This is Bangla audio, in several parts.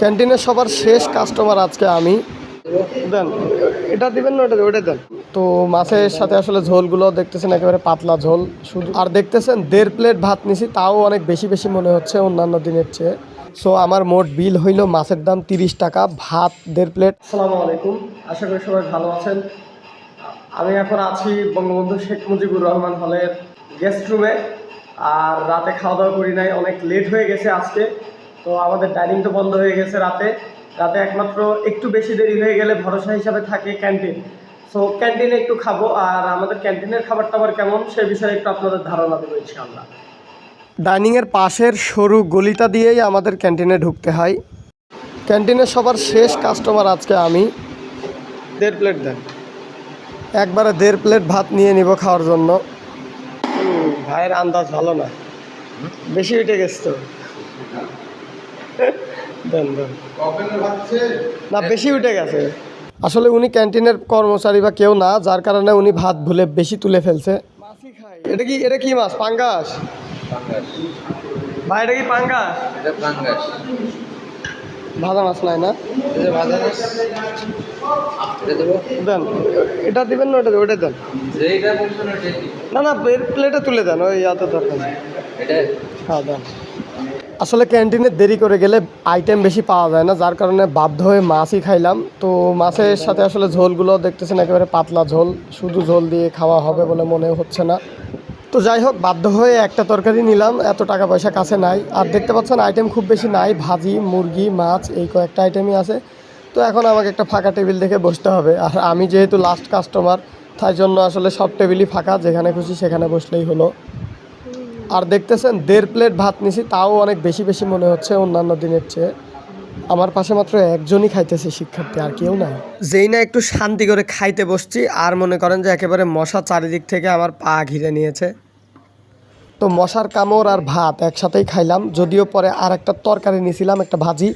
ক্যান্টিনের সবার শেষ কাস্টমার আজকে আমি। দেন, এটা দিবেন না ওটা দেন। তো মাছের সাথে আসলে ঝোলগুলো দেখতেছেন, একেবারে পাতলা ঝোল। শুধু আর দেখতেছেন, দেড় প্লেট ভাত নিছি, তাও অনেক বেশি বেশি মনে হচ্ছে অন্যান্য দিনের চেয়ে। সো আমার মোট বিল হইল মাছের দাম তিরিশ টাকা, ভাত দেড় প্লেট আসসালামু আলাইকুম, আশা করি সবাই ভালো আছেন। আমি এখন আছি বঙ্গবন্ধু শেখ মুজিবুর রহমান হলের গেস্ট রুমে আর রাতে খাওয়া দাওয়া করি নাই, অনেক লেট হয়ে গেছে আজকে। তো আমাদের ডাইনিং তো বন্ধ হয়ে গেছে রাতে। রাতে একমাত্র একটু বেশি দেরি হয়ে গেলে ভরসা হিসাবে থাকে ক্যান্টিন। সো ক্যান্টিনে একটু খাব আর আমাদের ক্যান্টিনের খাবার টাবার কেমন সে বিষয়ে একটু আপনাদের ধারণা দেবো ইনশাআল্লাহ। ডাইনিংয়ের পাশের সরু গলিটা দিয়েই আমাদের ক্যান্টিনে ঢুকতে হয়। ক্যান্টিনের সবার শেষ কাস্টমার আজকে আমি। দেড় প্লেট দেন। একবারে দেড় প্লেট ভাত নিয়ে নিব খাওয়ার জন্য। ভাইয়ের আন্দাজ ভালো না। বেশি উঠে গেছে তো। দেন দেন। না বেশি উঠে গেছে। আসলে উনি ক্যান্টিনের কর্মচারী বা কেউ না যার কারণে উনি ভাত ভুলে বেশি তুলে ফেলছে। মাছই খাই এটা কি এটা কি মাছ? পাঙ্গাস? ভাই এটা কি পাঙ্গাস? এটা পাঙ্গাস। ভাজা মাছ নাই না? ভাজা মাছ। দেন। এটা দিবেন না ওটা ওটা দেন। না না প্লেটে তুলে দেন ওই ইয়াতে দরকার হ্যাঁ দেন। আসলে ক্যান্টিনে দেরি করে গেলে আইটেম বেশি পাওয়া যায় না, যার কারণে বাধ্য হয়ে মাছই খাইলাম। তো মাছের সাথে আসলে ঝোলগুলো দেখতেছেন, একেবারে পাতলা ঝোল, শুধু ঝোল দিয়ে খাওয়া হবে বলে মনে হচ্ছে না। তো যাই হোক, বাধ্য হয়ে একটা তরকারি নিলাম, এত টাকা পয়সা কাছে নাই। আর দেখতে পাচ্ছেন আইটেম খুব বেশি নাই, ভাজি, মুরগি, মাছ, এই কয়েকটা আইটেমই আছে। তো এখন আমাকে একটা ফাঁকা টেবিল দেখে বসতে হবে। আর আমি যেহেতু লাস্ট কাস্টমার তাই জন্য আসলে সব টেবিলই ফাঁকা, যেখানে খুশি সেখানে বসলেই হলো। আর দেখতেছেন দেড় প্লেট ভাত নিছি তাও অনেক বেশি বেশি মনে হচ্ছে অন্যান্য দিনের চেয়ে। আমার পাশে মাত্র একজনই খাইতেছে শিক্ষার্থী আর কেউ নাই। যেই না একটু শান্তি করে খাইতে বসছি আর মনে করেন যে একেবারে মশা চারিদিক থেকে আমার পা ঘিরে নিয়েছে। তো মশার কামড় আর ভাত একসাথেই খাইলাম যদিও পরে আর একটা তরকারি নিয়েছিলাম একটা ভাজি।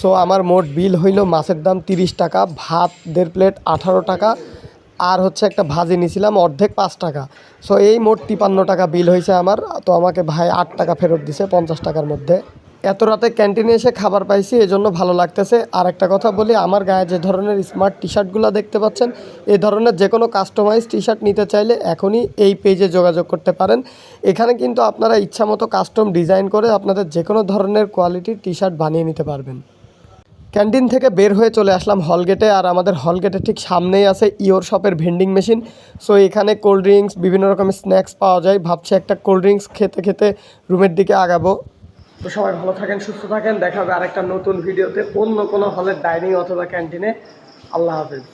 সো আমার মোট বিল হইল মাছের দাম তিরিশ টাকা ভাত দেড় প্লেট আঠারো টাকা আর হচ্ছে একটা ভাজি নিয়েছিলাম অর্ধেক পাঁচ টাকা। সো এই মোট তিপান্ন টাকা বিল হয়েছে আমার। তো আমাকে ভাই আট টাকা ফেরত দিছে, পঞ্চাশ টাকার মধ্যে। এত রাতে ক্যান্টিনে এসে খাবার পাইছি এই জন্য ভালো লাগতেছে। আর একটা কথা বলি, আমার গায়ে যে ধরনের স্মার্ট টি শার্টগুলো দেখতে পাচ্ছেন, এ ধরনের যে কোনো কাস্টমাইজ টি শার্ট নিতে চাইলে এখনই এই পেজে যোগাযোগ করতে পারেন। এখানে কিন্তু আপনারা ইচ্ছা মতো কাস্টম ডিজাইন করে আপনাদের যে কোনো ধরনের কোয়ালিটির টি শার্ট বানিয়ে নিতে পারবেন। ক্যান্টিন থেকে বের হয়ে চলে আসলাম হলগেটে আর আমাদের হলগেটের ঠিক সামনেই আছে ইওর শপের ভেন্ডিং মেশিন সো এখানে কোল্ড ড্রিঙ্কস বিভিন্ন রকমের স্ন্যাক্স পাওয়া যায়। ভাবছি একটা কোল্ড ড্রিঙ্কস খেতে খেতে রুমের দিকে আগাবো। তো সবাই ভালো থাকেন, সুস্থ থাকেন। দেখা হবে আরেকটা নতুন ভিডিওতে অন্য কোনো হলের ডাইনিং অথবা ক্যান্টিনে। আল্লাহ হাফিজ।